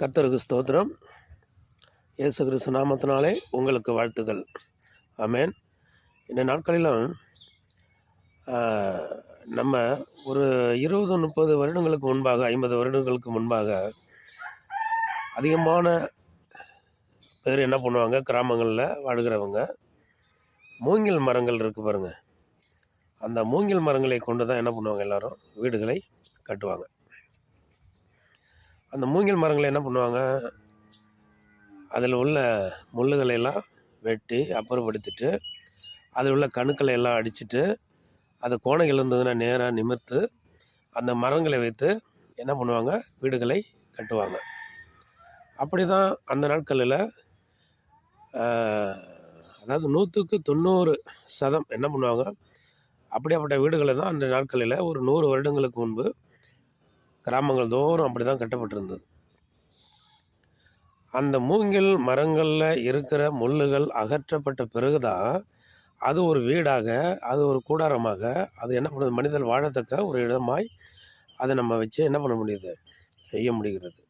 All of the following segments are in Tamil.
கர்த்தருக்கு ஸ்தோத்திரம். இயேசு கிறிஸ்து நாமத்தினாலே உங்களுக்கு வாழ்த்துக்கள். ஆமேன். இந்த நாட்களிலும் நம்ம ஒரு இருபது முப்பது வருடங்களுக்கு முன்பாக ஐம்பது வருடங்களுக்கு முன்பாக அதிகமான பேர் என்ன பண்ணுவாங்க? கிராமங்களில் வாழ்கிறவங்க. மூங்கில் மரங்கள் இருக்குது பாருங்கள் அந்த மூங்கில் மரங்களை கொண்டு தான் என்ன பண்ணுவாங்க எல்லோரும்? வீடுகளை கட்டுவாங்க. அந்த மூங்கில் மரங்களை என்ன பண்ணுவாங்க? அதில் உள்ள முள்ளுகளை எல்லாம் வெட்டி அப்புறப்படுத்திட்டு அதில் உள்ள கணுக்களை எல்லாம் அடிச்சுட்டு அது கோணைகள் இருந்ததுன்னா நேராக நிமிர்த்து அந்த மரங்களை வைத்து என்ன பண்ணுவாங்க? வீடுகளை கட்டுவாங்க. அப்படி தான் அந்த நாட்களில் அதாவது நூற்றுக்கு தொண்ணூறு சதம் என்ன பண்ணுவாங்க? அப்படியாப்பட்ட வீடுகளை தான் அந்த நாட்களில் ஒரு நூறு வருடங்களுக்கு முன்பு கிராமங்கள் தோறும் அப்படி தான் கட்டப்பட்டிருந்தது. அந்த மூங்கில் மரங்களில் இருக்கிற முள்ளுகள் அகற்றப்பட்ட பிறகுதான் அது ஒரு வீடாக அது ஒரு கூடாரமாக அது என்ன பண்ணுது? மனிதன் வாழத்தக்க ஒரு இடமாய் அதை நம்ம வச்சு என்ன பண்ண முடியுது? செய்ய முடிகிறது.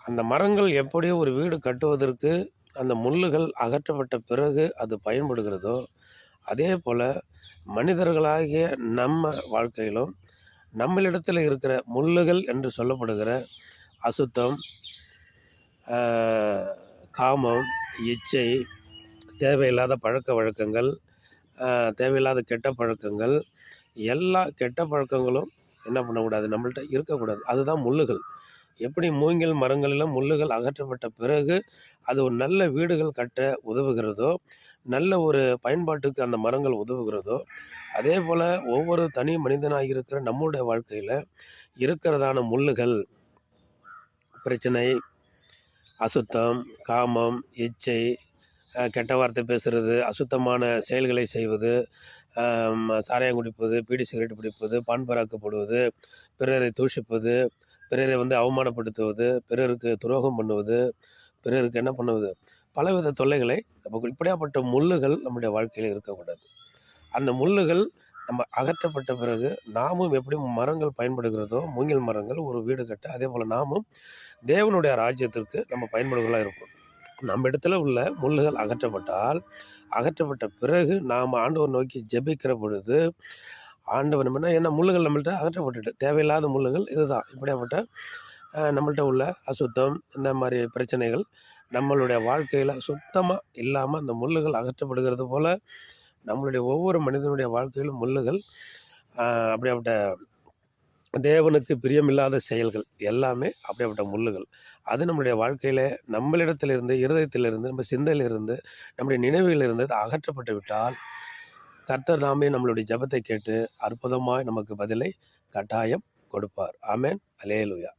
அந்த மரங்கள் எப்படி ஒரு வீடு கட்டுவதற்கு அந்த முள்ளுகள் அகற்றப்பட்ட பிறகு அது பயன்படுகிறதோ அதே போல் மனிதர்களாகிய நம்ம வாழ்க்கையிலும் நம்மளிடத்தில் இருக்கிற முள்ளுகள் என்று சொல்லப்படுகிற அசுத்தம் காமம் இச்சை தேவையில்லாத பழக்க வழக்கங்கள் தேவையில்லாத கெட்ட பழக்கங்கள் எல்லா கெட்ட பழக்கங்களும் என்ன பண்ணக்கூடாது? நம்மள்கிட்ட இருக்கக்கூடாது. அதுதான் முள்ளுகள். எப்படி மூங்கில் மரங்களிலும் முள்ளுகள் அகற்றப்பட்ட பிறகு அது ஒரு நல்ல வீடுகள் கட்ட உதவுகிறதோ நல்ல ஒரு பயன்பாட்டுக்கு அந்த மரங்கள் உதவுகிறதோ அதே போல் ஒவ்வொரு தனி மனிதனாக இருக்கிற நம்முடைய வாழ்க்கையில் இருக்கிறதான முள்ளுகள் பிரச்சனை அசுத்தம் காமம் இச்சை கெட்ட வார்த்தை பேசுகிறது அசுத்தமான செயல்களை செய்வது சாராயம் குடிப்பது பீடி சிகரெட் பிடிப்பது பான் பிறரை தூஷிப்பது பிறரை வந்து அவமானப்படுத்துவது பிறருக்கு துரோகம் பண்ணுவது பிறருக்கு என்ன பண்ணுவது? பலவித தொல்லைகளை நமக்கு இப்படியாப்பட்ட முள்ளுகள் நம்முடைய வாழ்க்கையில் இருக்கக்கூடாது. அந்த முள்ளுகள் நம்ம அகற்றப்பட்ட பிறகு நாமும் எப்படி மரங்கள் பயன்படுகிறதோ மூங்கில் மரங்கள் ஒரு வீடு கட்ட அதே போல் நாமும் தேவனுடைய ராஜ்யத்திற்கு நம்ம பயன்படுகளாக இருப்போம். நம்ம இடத்துல உள்ள முள்ளுகள் அகற்றப்பட்டால் அகற்றப்பட்ட பிறகு நாம் ஆண்டவர் நோக்கி ஜெபிக்கிற பொழுது ஆண்டவன் என்ன ஏன்னா முள்ளுகள் நம்மள்ட்ட அகற்றப்பட்டுட்டு தேவையில்லாத முள்ளுகள் இதுதான். இப்படியாப்பட்ட நம்மள்ட்ட உள்ள அசுத்தம் இந்த மாதிரி பிரச்சனைகள் நம்மளுடைய வாழ்க்கையில் சுத்தமாக இல்லாமல் அந்த முள்ளுகள் அகற்றப்படுகிறது போல் நம்மளுடைய ஒவ்வொரு மனிதனுடைய வாழ்க்கையிலும் முள்ளுகள் அப்படியாப்பட்ட தேவனுக்கு பிரியமில்லாத செயல்கள் எல்லாமே அப்படியாப்பட்ட முள்ளுகள். அது நம்மளுடைய வாழ்க்கையில் நம்மளிடத்திலிருந்து இருதயத்திலிருந்து நம்ம சிந்தையிலிருந்து நம்முடைய நினைவுகளிலிருந்து அது அகற்றப்பட்டு விட்டால் கர்த்தர் தாமே நம்மளுடைய ஜெபத்தை கேட்டு அற்புதமாய் நமக்கு பதிலை கட்டாயம் கொடுப்பார். ஆமென். அலேலுயா